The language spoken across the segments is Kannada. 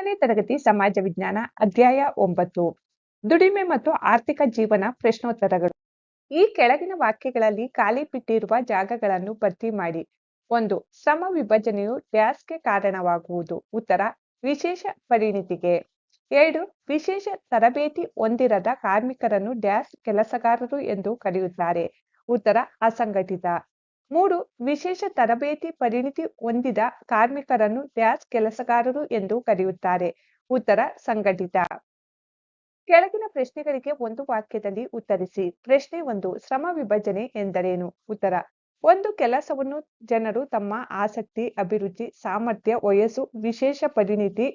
ಹತ್ತನೇ ತರಗತಿ ಸಮಾಜ ವಿಜ್ಞಾನ ಅಧ್ಯಾಯ ಒಂಬತ್ತು. ದುಡಿಮೆ ಮತ್ತು ಆರ್ಥಿಕ ಜೀವನ ಪ್ರಶ್ನೋತ್ತರಗಳು. ಈ ಕೆಳಗಿನ ವಾಕ್ಯಗಳಲ್ಲಿ ಖಾಲಿ ಬಿಟ್ಟಿರುವ ಜಾಗಗಳನ್ನು ಭರ್ತಿ ಮಾಡಿ. ಒಂದು, ಸಮ ವಿಭಜನೆಯು ಡ್ಯಾಸ್ಗೆ ಕಾರಣವಾಗುವುದು. ಉತ್ತರ, ವಿಶೇಷ ಪರಿಣಿತಿಗೆ. ಎರಡು, ವಿಶೇಷ ತರಬೇತಿ ಹೊಂದಿರದ ಕಾರ್ಮಿಕರನ್ನು ಡ್ಯಾಸ್ ಕೆಲಸಗಾರರು ಎಂದು ಕರೆಯುತ್ತಾರೆ. ಉತ್ತರ, ಅಸಂಘಟಿತ. ಮೂರು, ವಿಶೇಷ ತರಬೇತಿ ಪರಿಣಿತಿ ಹೊಂದಿದ ಕಾರ್ಮಿಕರನ್ನು ಡ್ಯಾಸ್ ಕೆಲಸಗಾರರು ಎಂದು ಕರೆಯುತ್ತಾರೆ. ಉತ್ತರ, ಸಂಘಟಿತ. ಕೆಳಗಿನ ಪ್ರಶ್ನೆಗಳಿಗೆ ಒಂದು ವಾಕ್ಯದಲ್ಲಿ ಉತ್ತರಿಸಿ. ಪ್ರಶ್ನೆ ಒಂದು, ಶ್ರಮ ವಿಭಜನೆ ಎಂದರೇನು? ಉತ್ತರ, ಒಂದು ಕೆಲಸವನ್ನು ಜನರು ತಮ್ಮ ಆಸಕ್ತಿ, ಅಭಿರುಚಿ, ಸಾಮರ್ಥ್ಯ, ವಯಸ್ಸು, ವಿಶೇಷ ಪರಿಣಿತಿ,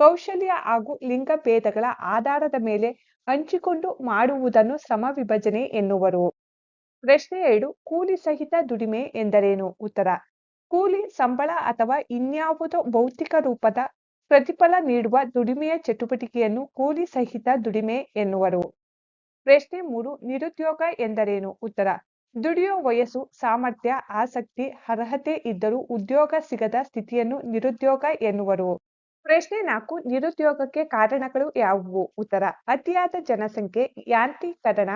ಕೌಶಲ್ಯ ಹಾಗೂ ಲಿಂಗ ಭೇದಗಳ ಆಧಾರದ ಮೇಲೆ ಹಂಚಿಕೊಂಡು ಮಾಡುವುದನ್ನು ಶ್ರಮ ವಿಭಜನೆ ಎನ್ನುವರು. ಪ್ರಶ್ನೆ ಎರಡು, ಕೂಲಿ ಸಹಿತ ದುಡಿಮೆ ಎಂದರೇನು? ಉತ್ತರ, ಕೂಲಿ ಸಂಬಳ ಅಥವಾ ಇನ್ಯಾವುದೋ ಭೌತಿಕ ರೂಪದ ಪ್ರತಿಫಲ ನೀಡುವ ದುಡಿಮೆಯ ಚಟುವಟಿಕೆಯನ್ನು ಕೂಲಿ ಸಹಿತ ದುಡಿಮೆ ಎನ್ನುವರು. ಪ್ರಶ್ನೆ ಮೂರು, ನಿರುದ್ಯೋಗ ಎಂದರೇನು? ಉತ್ತರ, ದುಡಿಯೋ ವಯಸ್ಸು, ಸಾಮರ್ಥ್ಯ, ಆಸಕ್ತಿ, ಅರ್ಹತೆ ಇದ್ದರೂ ಉದ್ಯೋಗ ಸಿಗದ ಸ್ಥಿತಿಯನ್ನು ನಿರುದ್ಯೋಗ ಎನ್ನುವರು. ಪ್ರಶ್ನೆ ನಾಲ್ಕು, ನಿರುದ್ಯೋಗಕ್ಕೆ ಕಾರಣಗಳು ಯಾವುವು? ಉತ್ತರ, ಅತಿಯಾದ ಜನಸಂಖ್ಯೆ, ಯಾಂತ್ರೀಕರಣ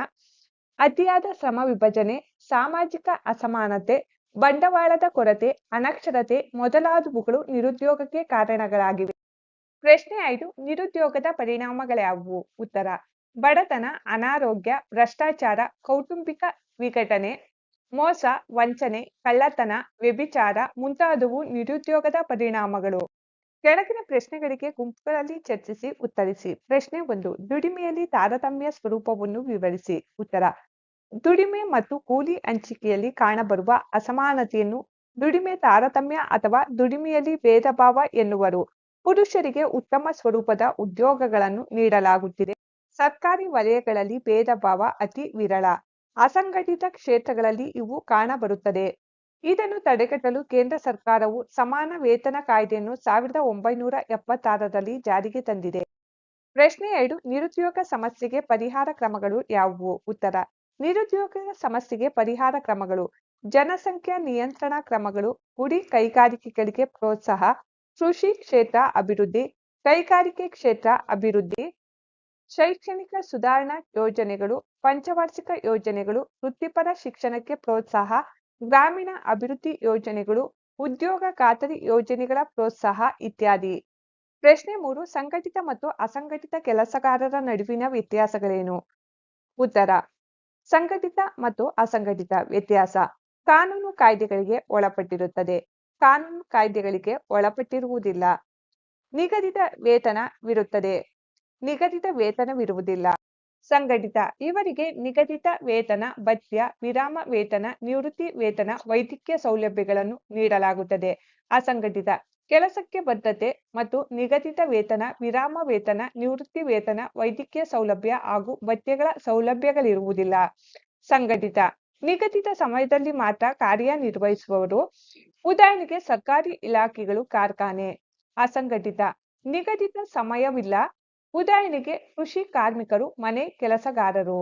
ಅತಿಯಾದ ಶ್ರಮ ವಿಭಜನೆ, ಸಾಮಾಜಿಕ ಅಸಮಾನತೆ, ಬಂಡವಾಳದ ಕೊರತೆ, ಅನಕ್ಷರತೆ ಮೊದಲಾದವುಗಳು ನಿರುದ್ಯೋಗಕ್ಕೆ ಕಾರಣಗಳಾಗಿವೆ. ಪ್ರಶ್ನೆ ಐದು, ನಿರುದ್ಯೋಗದ ಪರಿಣಾಮಗಳ್ಯಾವುವು ಉತ್ತರ, ಬಡತನ, ಅನಾರೋಗ್ಯ, ಭ್ರಷ್ಟಾಚಾರ, ಕೌಟುಂಬಿಕ ವಿಘಟನೆ, ಮೋಸ, ವಂಚನೆ, ಕಳ್ಳತನ, ವ್ಯಭಿಚಾರ ಮುಂತಾದವು ನಿರುದ್ಯೋಗದ ಪರಿಣಾಮಗಳು. ಕೆಳಗಿನ ಪ್ರಶ್ನೆಗಳಿಗೆ ಗುಂಪುಗಳಲ್ಲಿ ಚರ್ಚಿಸಿ ಉತ್ತರಿಸಿ. ಪ್ರಶ್ನೆ ಒಂದು, ದುಡಿಮೆಯಲ್ಲಿ ತಾರತಮ್ಯ ಸ್ವರೂಪವನ್ನು ವಿವರಿಸಿ. ಉತ್ತರ ದುಡಿಮೆ ಮತ್ತು ಕೂಲಿ ಹಂಚಿಕೆಯಲ್ಲಿ ಕಾಣಬರುವ ಅಸಮಾನತೆಯನ್ನು ದುಡಿಮೆ ತಾರತಮ್ಯ ಅಥವಾ ದುಡಿಮೆಯಲ್ಲಿ ಭೇದ ಭಾವ ಎನ್ನುವರು. ಪುರುಷರಿಗೆ ಉತ್ತಮ ಸ್ವರೂಪದ ಉದ್ಯೋಗಗಳನ್ನು ನೀಡಲಾಗುತ್ತಿದೆ. ಸರ್ಕಾರಿ ವಲಯಗಳಲ್ಲಿ ಭೇದ ಭಾವ ಅತಿ ವಿರಳ. ಅಸಂಘಟಿತ ಕ್ಷೇತ್ರಗಳಲ್ಲಿ ಇವು ಕಾಣಬರುತ್ತದೆ. ಇದನ್ನು ತಡೆಗಟ್ಟಲು ಕೇಂದ್ರ ಸರ್ಕಾರವು ಸಮಾನ ವೇತನ ಕಾಯ್ದೆಯನ್ನು ಸಾವಿರದ ಒಂಬೈನೂರ ಎಪ್ಪತ್ತಾರರಲ್ಲಿ ಜಾರಿಗೆ ತಂದಿದೆ. ಪ್ರಶ್ನೆ ಎರಡು, ನಿರುದ್ಯೋಗ ಸಮಸ್ಯೆಗೆ ಪರಿಹಾರ ಕ್ರಮಗಳು ಯಾವುವು? ಉತ್ತರ ನಿರುದ್ಯೋಗ ಸಮಸ್ಯೆಗೆ ಪರಿಹಾರ ಕ್ರಮಗಳು, ಜನಸಂಖ್ಯಾ ನಿಯಂತ್ರಣ ಕ್ರಮಗಳು, ಗುಡಿ ಕೈಗಾರಿಕೆಗಳಿಗೆ ಪ್ರೋತ್ಸಾಹ, ಕೃಷಿ ಕ್ಷೇತ್ರ ಅಭಿವೃದ್ಧಿ, ಕೈಗಾರಿಕೆ ಕ್ಷೇತ್ರ ಅಭಿವೃದ್ಧಿ, ಶೈಕ್ಷಣಿಕ ಸುಧಾರಣಾ ಯೋಜನೆಗಳು, ಪಂಚವಾರ್ಷಿಕ ಯೋಜನೆಗಳು, ವೃತ್ತಿಪರ ಶಿಕ್ಷಣಕ್ಕೆ ಪ್ರೋತ್ಸಾಹ, ಗ್ರಾಮೀಣ ಅಭಿವೃದ್ಧಿ ಯೋಜನೆಗಳು, ಉದ್ಯೋಗ ಖಾತರಿ ಯೋಜನೆಗಳ ಪ್ರೋತ್ಸಾಹ ಇತ್ಯಾದಿ. ಪ್ರಶ್ನೆ ಮೂರು, ಸಂಘಟಿತ ಮತ್ತು ಅಸಂಘಟಿತ ಕೆಲಸಗಾರರ ನಡುವಿನ ವ್ಯತ್ಯಾಸಗಳೇನು? ಉತ್ತರ ಸಂಘಟಿತ ಮತ್ತು ಅಸಂಘಟಿತ ವ್ಯತ್ಯಾಸ ಕಾನೂನು ಕಾಯ್ದೆಗಳಿಗೆ ಒಳಪಟ್ಟಿರುತ್ತದೆ. ಕಾನೂನು ಕಾಯ್ದೆಗಳಿಗೆ ಒಳಪಟ್ಟಿರುವುದಿಲ್ಲ. ನಿಗದಿತ ವೇತನವಿರುತ್ತದೆ ನಿಗದಿತ ವೇತನವಿರುವುದಿಲ್ಲ. ಸಂಘಟಿತ ಇವರಿಗೆ ನಿಗದಿತ ವೇತನ, ಭತ್ಯ, ವಿರಾಮ ವೇತನ, ನಿವೃತ್ತಿ ವೇತನ, ವೈದ್ಯಕೀಯ ಸೌಲಭ್ಯಗಳನ್ನು ನೀಡಲಾಗುತ್ತದೆ. ಅಸಂಘಟಿತ ಕೆಲಸಕ್ಕೆ ಬದ್ಧತೆ ಮತ್ತು ನಿಗದಿತ ವೇತನ, ವಿರಾಮ ವೇತನ, ನಿವೃತ್ತಿ ವೇತನ, ವೈದ್ಯಕೀಯ ಸೌಲಭ್ಯ ಹಾಗೂ ಭತ್ಯೆಗಳ ಸೌಲಭ್ಯಗಳಿರುವುದಿಲ್ಲ. ಸಂಘಟಿತ, ನಿಗದಿತ ಸಮಯದಲ್ಲಿ ಮಾತ್ರ ಕಾರ್ಯನಿರ್ವಹಿಸುವವರು ಉದಾಹರಣೆಗೆ ಸರ್ಕಾರಿ ಇಲಾಖೆಗಳು, ಕಾರ್ಖಾನೆ. ಅಸಂಘಟಿತ, ನಿಗದಿತ ಸಮಯವಿಲ್ಲ. ಉದಾಹರಣೆಗೆ ಕೃಷಿ ಕಾರ್ಮಿಕರು, ಮನೆ ಕೆಲಸಗಾರರು.